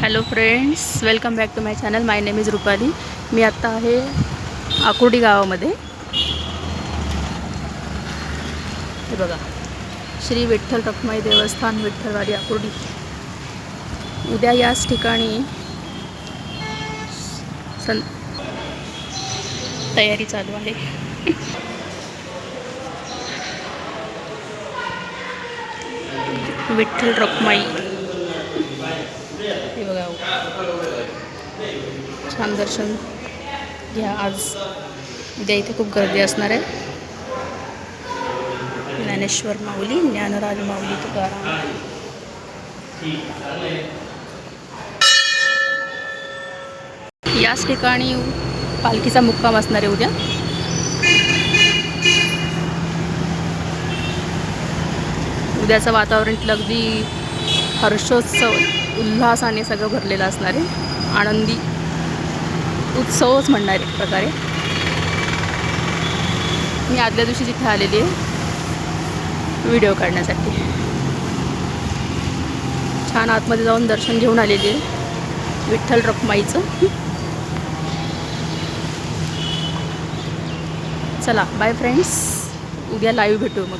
Hello friends welcome back to my channel my name is Rupali मी आत्ता आहे आकुर्डी गावामध्ये. हे बघा. श्री विठ्ठल रखमाई देवस्थान विठ्ठलवाडी आकुर्डी. उद्या याच ठिकाणी सं तयारी चालू आहे. विठ्ठल रखमाई. छान दर्शन घ्या आज. उद्या इथे खूप गर्दी असणार आहे. ज्ञानेश्वर माऊली ज्ञानराज माऊली तुकाराम याच ठिकाणी पालखीचा मुक्काम असणार आहे उद्या. उद्याचं वातावरण इथलं अगदी हर्षोत्सव उल्हासाने सगळं भरलेलं असणार आहे. आनंदी उत्सवच म्हणणार एक प्रकारे. मी आदल्या दिवशी जिथे आलेली आहे व्हिडिओ काढण्यासाठी. छान आतमध्ये जाऊन दर्शन घेऊन आलेली आहे विठ्ठल रखमाईचं. चला बाय फ्रेंड्स उद्या लाईव्ह भेटू मग.